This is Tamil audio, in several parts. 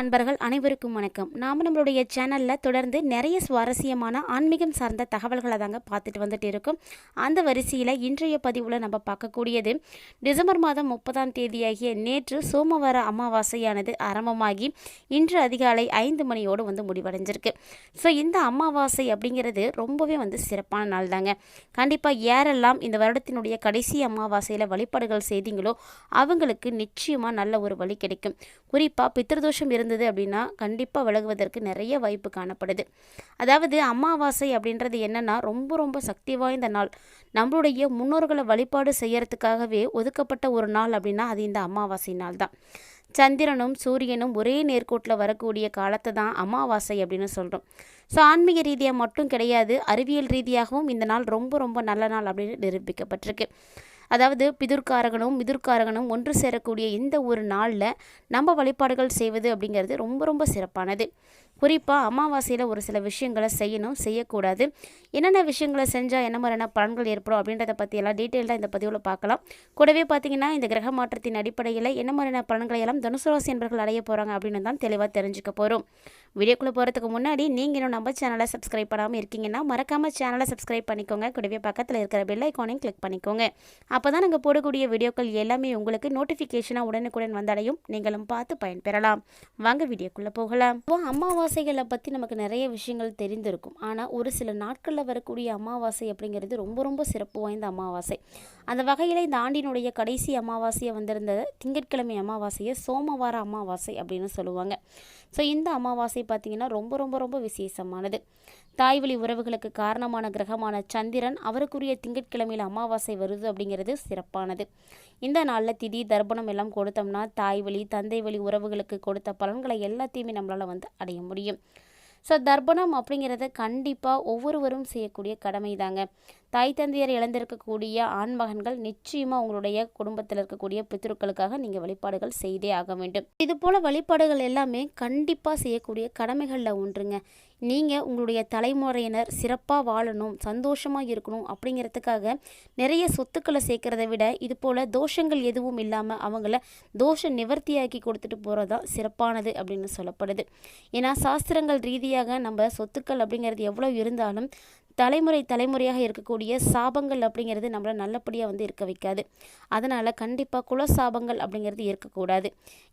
அன்பர்கள் அனைவருக்கும் வணக்கம். நாம் நம்மளுடைய சேனலில் தொடர்ந்து நிறைய சுவாரஸ்யமான ஆன்மீகம் சார்ந்த தகவல்களை தாங்க பார்த்துட்டு வந்துட்டு இருக்கோம். அந்த வரிசையில் இன்றைய பதிவில் நம்ம பார்க்கக்கூடியது டிசம்பர் மாதம் முப்பதாம் தேதியாகிய நேற்று சோமவார அமாவாசையானது ஆரம்பமாகி இன்று அதிகாலை ஐந்து மணியோடு வந்து முடிவடைஞ்சிருக்கு. ஸோ இந்த அமாவாசை அப்படிங்கிறது ரொம்பவே வந்து சிறப்பான நாள் தாங்க. கண்டிப்பாக யாரெல்லாம் இந்த வருடத்தினுடைய கடைசி அமாவாசையில் வழிபாடுகள் செய்தீங்களோ அவங்களுக்கு நிச்சயமாக நல்ல ஒரு வழி கிடைக்கும். குறிப்பாக பித்திருதோஷம் இருந்தது அப்படின்னா கண்டிப்பாக விலகுவதற்கு நிறைய வாய்ப்பு காணப்படுது. அதாவது அமாவாசை அப்படின்றது என்னன்னா ரொம்ப ரொம்ப சக்தி வாய்ந்த நாள். நம்மளுடைய முன்னோர்களை வழிபாடு செய்யறதுக்காகவே ஒதுக்கப்பட்ட ஒரு நாள் அப்படின்னா அது இந்த அமாவாசை நாள் தான். சந்திரனும் சூரியனும் ஒரே நேர்கோட்டில் வரக்கூடிய காலத்தை தான் அமாவாசை அப்படின்னு சொல்கிறோம் ஸோ ஆன்மீக ரீதியாக மட்டும் கிடையாது அறிவியல் ரீதியாகவும் இந்த நாள் ரொம்ப ரொம்ப நல்ல நாள் அப்படின்னு நிரூபிக்கப்பட்டிருக்கு. அதாவது பிதுர்காரகனும் மிதுர்காரகனும் ஒன்று சேரக்கூடிய இந்த ஒரு நாளில் நம்ம வழிபாடுகள் செய்வது அப்படிங்கிறது ரொம்ப ரொம்ப சிறப்பானது. குறிப்பாக அமாவாசையில் ஒரு சில விஷயங்களை செய்யணும் செய்யக்கூடாது. என்னென்ன விஷயங்களை செஞ்சால் என்ன மாதிரியான பலன்கள் ஏற்படும் அப்படின்றத பற்றியெல்லாம் டீட்டெயிலாக இந்த பதிவில் பார்க்கலாம். கூடவே பார்த்தீங்கன்னா இந்த கிரக மாற்றத்தின் அடிப்படையில் என்ன மாதிரியான பலன்களை எல்லாம் தனுசு ராசி என்பர்கள் அடைய போகிறாங்க அப்படின்னு தான் தெளிவாக தெரிஞ்சுக்க போகிறோம் வீடியோக்குள்ளே போகிறதுக்கு முன்னாடி நீங்கள் இன்னும் நம்ம சேனலை சப்ஸ்கிரைப் பண்ணாமல் இருக்கீங்கன்னா மறக்காமல் சேனலை சப்ஸ்கிரைப் பண்ணிக்கோங்க. கூடவே பக்கத்தில் இருக்கிற பெல் ஐக்கானையும் கிளிக் பண்ணிக்கோங்க. அப்போ தான் நாங்கள் போடக்கூடிய வீடியோக்கள் எல்லாமே உங்களுக்கு நோட்டிஃபிகேஷனாக உடனுக்குடன் வந்தடையும். நீங்களும் பார்த்து பயன்பெறலாம் வாங்க வீடியோக்குள்ளே போகலாம். இப்போ அமாவாசைகளை பற்றி நமக்கு நிறைய விஷயங்கள் தெரிந்திருக்கும். ஆனால் ஒரு சில நாட்களில் வரக்கூடிய அமாவாசை அப்படிங்கிறது ரொம்ப ரொம்ப சிறப்பு வாய்ந்த அமாவாசை. அந்த வகையில் இந்த ஆண்டினுடைய கடைசி அமாவாசையை வந்திருந்த திங்கட்கிழமை அமாவாசையை சோமவார அமாவாசை அப்படின்னு சொல்லுவாங்க. ஸோ இந்த அமாவாசை பார்த்திங்கன்னா ரொம்ப ரொம்ப ரொம்ப விசேஷமானது. தாய்வழி உறவுகளுக்கு காரணமான கிரகமான சந்திரன் அவருக்குரிய திங்கட்கிழமையில் அமாவாசை வருது அப்படிங்கிறது சிறப்பானது. இந்த நாளில் திதி தர்ப்பணம் எல்லாம் கொடுத்தோம்னா தாய் வழி தந்தை வழி உறவுகளுக்கு கொடுத்த பலன்களை எல்லாத்தையுமே நம்மளால் வந்து அடைய முடியும். ஸோ தர்ப்பணம் அப்படிங்கிறத கண்டிப்பாக ஒவ்வொருவரும் செய்யக்கூடிய கடமை தாங்க தாய் தந்தையர் இழந்திருக்கக்கூடிய ஆண்மகன்கள் நிச்சயமாக உங்களுடைய குடும்பத்தில் இருக்கக்கூடிய பித்ருக்களுக்காக நீங்கள் வழிபாடுகள் செய்தே ஆக வேண்டும். இது போல் வழிபாடுகள் எல்லாமே கண்டிப்பாக செய்யக்கூடிய கடமைகளில் ஒன்றுங்க. நீங்கள் உங்களுடைய தலைமுறையினர் சிறப்பாக வாழணும் சந்தோஷமாக இருக்கணும் அப்படிங்கிறதுக்காக நிறைய சொத்துக்களை சேர்க்குறத விட இது போல் தோஷங்கள் எதுவும் இல்லாமல் அவங்கள தோஷ நிவர்த்தியாக்கி கொடுத்துட்டு போகிறது தான் சிறப்பானது அப்படின்னு சொல்லப்படுது. ஏன்னா சாஸ்திரங்கள் ரீதியாக நம்ம சொத்துக்கள் அப்படிங்கிறது எவ்வளோ இருந்தாலும் தலைமுறை தலைமுறையாக இருக்கக்கூடிய சாபங்கள் அப்படிங்கிறது நம்மளை நல்லபடியாக வந்து இருக்க வைக்காது. அதனால் கண்டிப்பாக குல சாபங்கள் அப்படிங்கிறது இருக்கக்கூடாது.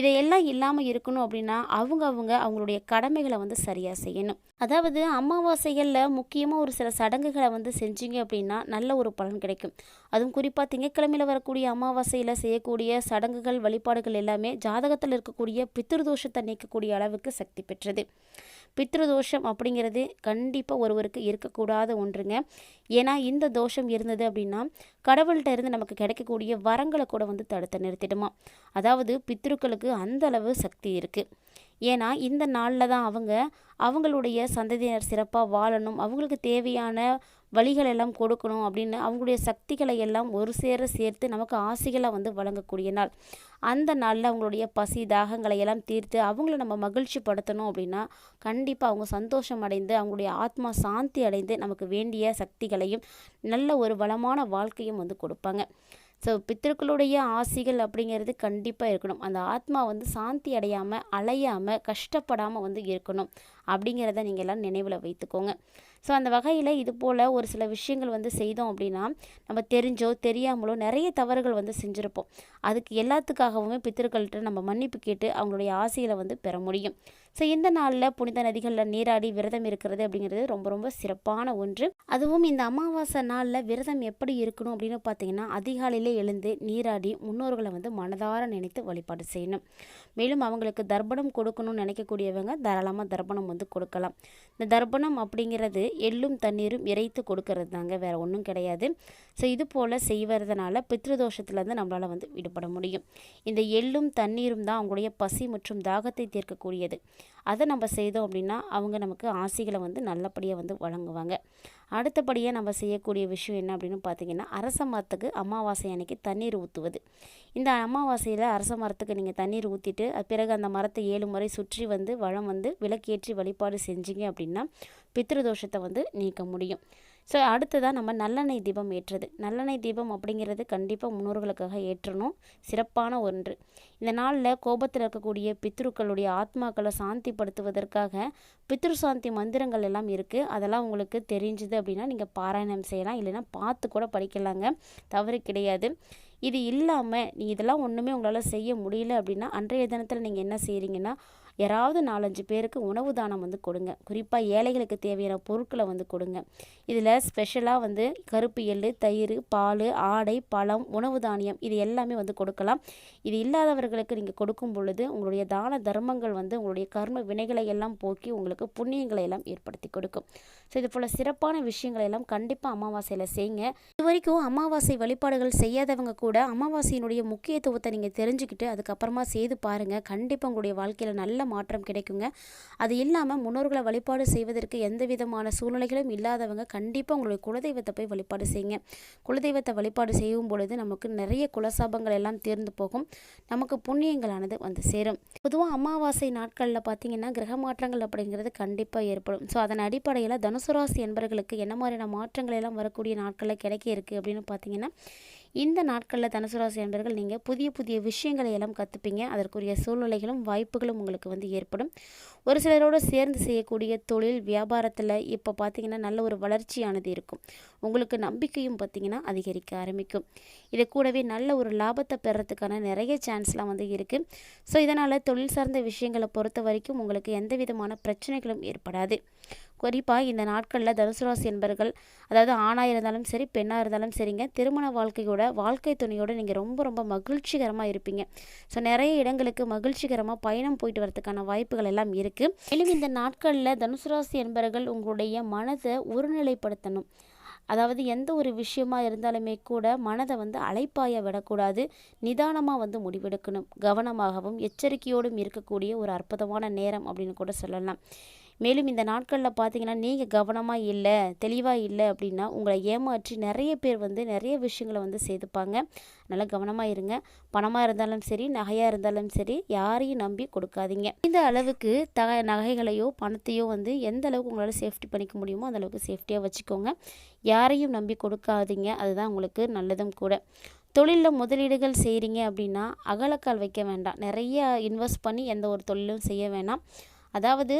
இதையெல்லாம் இல்லாமல் இருக்கணும் அப்படின்னா அவங்க அவங்க அவங்களுடைய கடமைகளை வந்து சரியாக செய்யணும். அதாவது அமாவாசைகளில் முக்கியமாக ஒரு சில சடங்குகளை வந்து செஞ்சீங்க அப்படின்னா நல்ல ஒரு பலன் கிடைக்கும். அதுவும் குறிப்பாக திங்கட்கிழமையில் வரக்கூடிய அமாவாசையில் செய்யக்கூடிய சடங்குகள் வழிபாடுகள் எல்லாமே ஜாதகத்தில் இருக்கக்கூடிய பித்திருதோஷத்தை நீக்கக்கூடிய அளவுக்கு சக்தி பெற்றது. பித்ருதோஷம் அப்படிங்கிறது கண்டிப்பாக ஒருவருக்கு இருக்கக்கூடாத ஒன்றுங்க. ஏன்னா இந்த தோஷம் இருந்தது அப்படின்னா கடவுள்கிட்ட இருந்து நமக்கு கிடைக்கக்கூடிய வரங்களை கூட வந்து தடுத்து நிறுத்திடுமா? அதாவது பித்ருக்களுக்கு அந்த அளவு சக்தி இருக்குது ஏன்னா இந்த நாளில் தான் அவங்க அவங்களுடைய சந்ததியினர் சிறப்பாக வாழணும் அவங்களுக்கு தேவையான வழிகள் எல்லாம் கொடுக்கணும் அப்படின்னு அவங்களுடைய சக்திகளை எல்லாம் ஒரு சேர சேர்த்து நமக்கு ஆசைகளை வந்து வழங்கக்கூடிய நாள். அந்த நாளில் அவங்களுடைய பசி தாகங்களை எல்லாம் தீர்த்து அவங்கள நம்ம மகிழ்ச்சி படுத்தணும் அப்படின்னா கண்டிப்பாக அவங்க சந்தோஷம் அடைந்து அவங்களுடைய ஆத்மா சாந்தி அடைந்து நமக்கு வேண்டிய சக்திகளையும் நல்ல ஒரு வளமான வாழ்க்கையும் வந்து கொடுப்பாங்க. ஸோ பித்திருக்களுடைய ஆசிகள் அப்படிங்கிறது கண்டிப்பாக இருக்கணும். அந்த ஆத்மா வந்து சாந்தி அடையாமல் அலையாமல் கஷ்டப்படாமல் வந்து இருக்கணும். அப்படிங்கிறத நீங்கள் எல்லாம் நினைவில் வைத்துக்கோங்க. ஸோ அந்த வகையில் இது போல் ஒரு சில விஷயங்கள் வந்து செய்தோம் அப்படின்னா நம்ம தெரிஞ்சோ தெரியாமலோ நிறைய தவறுகள் வந்து செஞ்சுருப்போம். அதுக்கு எல்லாத்துக்காகவுமே பித்திருக்கள்கிட்ட நம்ம மன்னிப்பு கேட்டு அவங்களுடைய ஆசையில் வந்து பெற முடியும். ஸோ இந்த நாளில் புனித நதிகளில் நீராடி விரதம் இருக்கிறது அப்படிங்கிறது ரொம்ப ரொம்ப சிறப்பான ஒன்று. அதுவும் இந்த அமாவாசை நாளில் விரதம் எப்படி இருக்கணும் அப்படின்னு பார்த்தீங்கன்னா அதிகாலையிலே எழுந்து நீராடி முன்னோர்களை வந்து மனதார நினைத்து வழிபாடு செய்யணும். மேலும் அவங்களுக்கு தர்ப்பணம் கொடுக்கணும்னு நினைக்கக்கூடியவங்க தாராளமாக தர்ப்பணம் வந்து கொடுக்கலாம். இந்த தர்ப்பணம் அப்படிங்கிறது எள்ளும் தண்ணீரும் இறைத்து கொடுக்கறது தாங்க வேறு ஒன்றும் கிடையாது. ஸோ இது போல் செய்வதனால பித்ருதோஷத்துலேருந்து நம்மளால் வந்து விடுபட முடியும். இந்த எள்ளும் தண்ணீரும் தான் அவங்களுடைய பசி மற்றும் தாகத்தை தீர்க்கக்கூடியது. அதை நம்ம செய்தோம் அப்படின்னா அவங்க நமக்கு ஆசைகளை வந்து நல்லபடியாக வந்து வழங்குவாங்க. அடுத்தபடியாக நம்ம செய்யக்கூடிய விஷயம் என்ன அப்படின்னு பார்த்தீங்கன்னா அரச மரத்துக்கு அமாவாசை அன்னைக்கு தண்ணீர் ஊற்றுவது இந்த அமாவாசையில் அரச மரத்துக்கு நீங்கள் தண்ணீர் ஊற்றிட்டு பிறகு அந்த மரத்தை ஏழு முறை சுற்றி வந்து வளம் வந்து விளக்கேற்றி வழிபாடு செஞ்சீங்க அப்படின்னா பித்ருதோஷத்தை வந்து நீக்க முடியும். ஸோ அடுத்ததாக நம்ம நல்லெண்ணெய் தீபம் ஏற்றுறது. நல்லெண்ணெய் தீபம் அப்படிங்கிறது கண்டிப்பாக முன்னோர்களுக்காக ஏற்றணும். சிறப்பான ஒன்று. இந்த நாளில் கோபத்தில் இருக்கக்கூடிய பித்ருக்களுடைய ஆத்மாக்களை சாந்திப்படுத்துவதற்காக பித்ரு சாந்தி மந்திரங்கள் எல்லாம் இருக்குது அதெல்லாம் உங்களுக்கு தெரிஞ்சுது அப்படின்னா நீங்கள் பாராயணம் செய்யலாம். இல்லைன்னா பார்த்து கூட படிக்கலாங்க. தவறு கிடையாது. இது இல்லாமல் நீ இதெல்லாம் ஒன்றுமே உங்களால் செய்ய முடியல அப்படின்னா அன்றைய தினத்தில் நீங்கள் என்ன செய்கிறீங்கன்னா யாராவது நாலஞ்சு பேருக்கு உணவு தானம் வந்து கொடுங்க. குறிப்பாக ஏழைகளுக்கு தேவையான பொருட்களை வந்து கொடுங்க. இதில் ஸ்பெஷலாக வந்து கருப்பு எள்ளு தயிர் பால் ஆடை பழம் உணவு தானியம் இது எல்லாமே வந்து கொடுக்கலாம். இது இல்லாதவர்களுக்கு நீங்கள் கொடுக்கும் பொழுது உங்களுடைய தான தர்மங்கள் வந்து உங்களுடைய கர்ம வினைகளை எல்லாம் போக்கி உங்களுக்கு புண்ணியங்களை எல்லாம் ஏற்படுத்தி கொடுக்கும். ஸோ இது போல் சிறப்பான விஷயங்களை எல்லாம் கண்டிப்பாக அமாவாசையில் செய்யுங்க. இது வரைக்கும் அமாவாசை வழிபாடுகள் செய்யாதவங்க கூட அமாவாசையினுடைய முக்கியத்துவத்தை நீங்கள் தெரிஞ்சுக்கிட்டு அதுக்கப்புறமா செய்து பாருங்கள் கண்டிப்பாக உங்களுடைய வாழ்க்கையில் நல்ல மாற்றம் கிடைக்குங்க. அது இல்லாமல் முன்னோர்களை வழிபாடு செய்வதற்கு எந்த விதமான சூழ்நிலைகளும் இல்லாதவங்க கண்டிப்பாக உங்களுடைய குலதெய்வத்தை போய் வழிபாடு செய்யுங்க. குலதெய்வத்தை வழிபாடு செய்யும் பொழுது நமக்கு நிறைய குலசாபங்கள் எல்லாம் தீர்ந்து போகும். நமக்கு புண்ணியங்களானது வந்து சேரும். பொதுவாக அமாவாசை நாட்களில் பார்த்தீங்கன்னா கிரக மாற்றங்கள் அப்படிங்கிறது கண்டிப்பாக ஏற்படும். ஸோ அதன் அடிப்படையில் தனுசு ராசி என்பவர்களுக்கு என்ன மாதிரியான மாற்றங்கள் எல்லாம் வரக்கூடிய நாட்களில் கிடைக்க இருக்குது அப்படின்னு பார்த்தீங்கன்னா இந்த நாட்களில் தனுசு ராசி என்பர்கள் நீங்கள் புதிய புதிய விஷயங்களை எல்லாம் கற்றுப்பீங்க அதற்குரிய சூழ்நிலைகளும் வாய்ப்புகளும் உங்களுக்கு வந்து ஏற்படும். ஒரு சிலரோடு சேர்ந்து செய்யக்கூடிய தொழில் வியாபாரத்தில் இப்போ பார்த்தீங்கன்னா நல்ல ஒரு வளர்ச்சியானது இருக்கும். உங்களுக்கு நம்பிக்கையும் பார்த்திங்கன்னா அதிகரிக்க ஆரம்பிக்கும். இது கூடவே நல்ல ஒரு லாபத்தை பெறத்துக்கான நிறைய சான்ஸ்லாம் வந்து இருக்குது ஸோ இதனால் தொழில் சார்ந்த விஷயங்களை பொறுத்த வரைக்கும் உங்களுக்கு எந்த விதமான பிரச்சனைகளும் ஏற்படாது. குறிப்பாக இந்த நாட்களில் தனுசு ராசி என்பர்கள் அதாவது ஆணாக இருந்தாலும் சரி பெண்ணாக இருந்தாலும் சரிங்க திருமண வாழ்க்கையோட வாழ்க்கை துணையோட நீங்கள் ரொம்ப ரொம்ப மகிழ்ச்சிகரமாக இருப்பீங்க. ஸோ நிறைய இடங்களுக்கு மகிழ்ச்சிகரமாக பயணம் போயிட்டு வரதுக்கான வாய்ப்புகள் எல்லாம் இருக்குது மேலும் இந்த நாட்களில் தனுசு ராசி என்பர்கள் உங்களுடைய மனதை ஒருநிலைப்படுத்தணும். அதாவது எந்த ஒரு விஷயமா இருந்தாலுமே கூட மனதை வந்து அலைப்பாய விடக்கூடாது. நிதானமாக வந்து முடிவெடுக்கணும். கவனமாகவும் எச்சரிக்கையோடும் இருக்கக்கூடிய ஒரு அற்புதமான நேரம் அப்படின்னு கூட சொல்லலாம். மேலும் இந்த நாட்களில் பார்த்தீங்கன்னா நீங்கள் கவனமாக இல்லை தெளிவாக இல்லை அப்படின்னா உங்களை ஏமாற்றி நிறைய பேர் வந்து நிறைய விஷயங்களை வந்து செய்துப்பாங்க நல்லா கவனமாக இருங்க. பணமாக இருந்தாலும் சரி நகையாக இருந்தாலும் சரி யாரையும் நம்பி கொடுக்காதீங்க. இந்த அளவுக்கு த நகைகளையோ பணத்தையோ வந்து எந்த அளவுக்கு உங்களால் சேஃப்டி பண்ணிக்க முடியுமோ அந்த அளவுக்கு சேஃப்டியாக வச்சுக்கோங்க. யாரையும் நம்பி கொடுக்காதீங்க. அதுதான் உங்களுக்கு நல்லதும் கூட. தொழிலில் முதலீடுகள் செய்கிறீங்க அப்படின்னா அகலக்கால் வைக்க வேண்டாம். நிறைய இன்வெஸ்ட் பண்ணி எந்த ஒரு தொழிலும் செய்ய வேணாம். அதாவது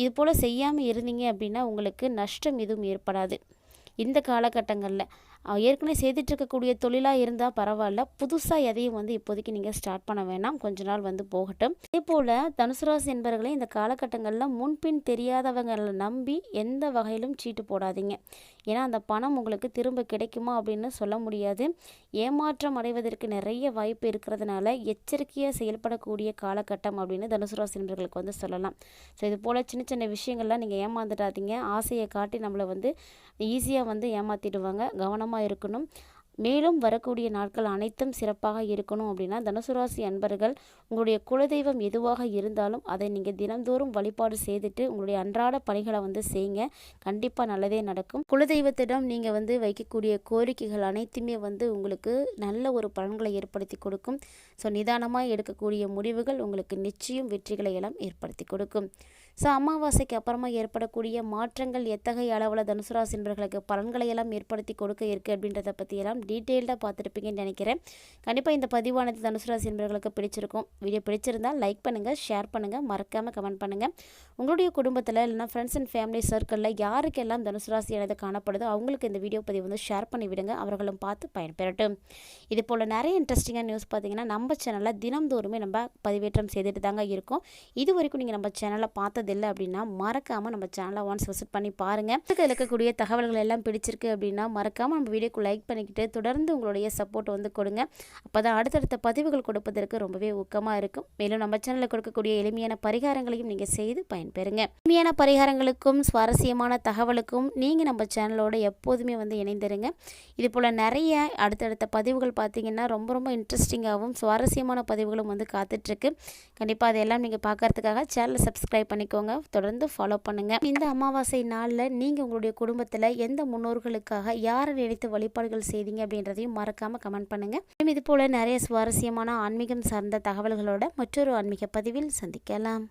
இது போல் செய்யாமல் இருந்தீங்க அப்படின்னா உங்களுக்கு நஷ்டம் எதுவும் ஏற்படாது. இந்த காலகட்டங்களில் ஏற்கனவே செய்துட்ருக்கக்கூடிய தொழிலாக இருந்தால் பரவாயில்ல. புதுசாக எதையும் வந்து இப்போதைக்கு நீங்கள் ஸ்டார்ட் பண்ண வேணாம். கொஞ்ச நாள் வந்து போகட்டும். அதே போல் தனுசு ராசி என்பவர்களே இந்த காலகட்டங்களில் முன்பின் தெரியாதவங்களை நம்பி எந்த வகையிலும் சீட்டு போடாதீங்க. ஏன்னா அந்த பணம் உங்களுக்கு திரும்ப கிடைக்குமா அப்படின்னு சொல்ல முடியாது. ஏமாற்றம் அடைவதற்கு நிறைய வாய்ப்பு இருக்கிறதுனால எச்சரிக்கையாக செயல்படக்கூடிய காலகட்டம் அப்படின்னு தனுசு ராசி என்பவர்களுக்கு வந்து சொல்லலாம். ஸோ இது போல் சின்ன சின்ன விஷயங்கள்லாம் நீங்கள் ஏமாந்துடாதீங்க. ஆசையை காட்டி நம்மளை வந்து ஈஸியாக வந்து ஏமாற்றிடுவாங்க கவனமாக இருக்கணும். மேலும் வரக்கூடிய நாட்கள் அனைத்தும் சிறப்பாக இருக்கணும் அப்படின்னா தனுசுராசி அன்பர்கள் உங்களுடைய குலதெய்வம் எதுவாக இருந்தாலும் அதை நீங்கள் தினந்தோறும் வழிபாடு செய்துட்டு உங்களுடைய அன்றாட பணிகளை வந்து செய்யுங்க கண்டிப்பாக நல்லதே நடக்கும். குலதெய்வத்திடம் நீங்கள் வந்து வைக்கக்கூடிய கோரிக்கைகள் அனைத்துமே வந்து உங்களுக்கு நல்ல ஒரு பலன்களை ஏற்படுத்தி கொடுக்கும். ஸோ நிதானமாக எடுக்கக்கூடிய முடிவுகள் உங்களுக்கு நிச்சயம் வெற்றிகளை எல்லாம் ஏற்படுத்தி கொடுக்கும். ஸோ அமாவாசைக்கு அப்புறமா ஏற்படக்கூடிய மாற்றங்கள் எத்தகைய அளவில் தனுசு ராசி பலன்களை எல்லாம் ஏற்படுத்தி கொடுக்க இருக்குது அப்படின்றத பற்றியெல்லாம் டீட்டெயில்டாக பார்த்துருப்பீங்கன்னு நினைக்கிறேன். கண்டிப்பாக இந்த பதிவானது தனுசு ராசி என்பர்களுக்கு பிடிச்சிருக்கும். வீடியோ பிடிச்சிருந்தால் லைக் பண்ணுங்கள் ஷேர் பண்ணுங்கள் மறக்காமல் கமெண்ட் பண்ணுங்கள் உங்களுடைய குடும்பத்தில் இல்லைனா ஃப்ரெண்ட்ஸ் அண்ட் ஃபேமிலி சர்க்கிளில் யாருக்கெல்லாம் தனுசு ராசியானது காணப்படுதோ அவங்களுக்கு இந்த வீடியோ பதிவு வந்து ஷேர் பண்ணி விடுங்க அவர்களும் பார்த்து பயன்பெறட்டும். இது போல் நிறைய இன்ட்ரெஸ்டிங்காக நியூஸ் பார்த்தீங்கன்னா நம்ம சேனலில் தினம்தோறுமே நம்ம பதிவேற்றம் செய்துட்டு தாங்க இருக்கோம். இது வரைக்கும் நீங்கள் நம்ம சேனலை பார்த்து பார்த்ததில்லை அப்படின்னா மறக்காமல் நம்ம சேனலை ஒன்ஸ் விசிட் பண்ணி பாருங்கள் இதுக்கு இருக்கக்கூடிய தகவல்கள் எல்லாம் பிடிச்சிருக்கு அப்படின்னா மறக்காமல் நம்ம வீடியோக்கு லைக் பண்ணிக்கிட்டு தொடர்ந்து உங்களுடைய சப்போர்ட் வந்து கொடுங்க. அப்போ தான் அடுத்தடுத்த பதிவுகள் கொடுப்பதற்கு ரொம்பவே ஊக்கமாக இருக்கும். மேலும் நம்ம சேனலில் கொடுக்கக்கூடிய எளிமையான பரிகாரங்களையும் நீங்கள் செய்து பயன்பெறுங்க. எளிமையான பரிகாரங்களுக்கும் சுவாரஸ்யமான தகவலுக்கும் நீங்கள் நம்ம சேனலோட எப்போதுமே வந்து இணைந்திருங்க. இது போல் நிறைய அடுத்தடுத்த பதிவுகள் பார்த்தீங்கன்னா ரொம்ப ரொம்ப இன்ட்ரெஸ்டிங்காகவும் சுவாரஸ்யமான பதிவுகளும் வந்து காத்துட்ருக்கு கண்டிப்பாக அதெல்லாம் நீங்கள் பார்க்கறதுக்காக சேனலை சப்ஸ்கிரைப் பண்ணிக்கோங்க தொடர்ந்து ஃபாலோ பண்ணுங்கள் இந்த அமாவாசை நாளில் நீங்கள் உங்களுடைய குடும்பத்தில் எந்த முன்னோர்களுக்காக யாரை நினைத்து வழிபாடுகள் செய்தீங்க அப்படின்றதையும் மறக்காமல் கமெண்ட் பண்ணுங்கள் இது போல் நிறைய சுவாரஸ்யமான ஆன்மீகம் சார்ந்த தகவல்களோட மற்றொரு ஆன்மீக பதிவில் சந்திக்கலாம்.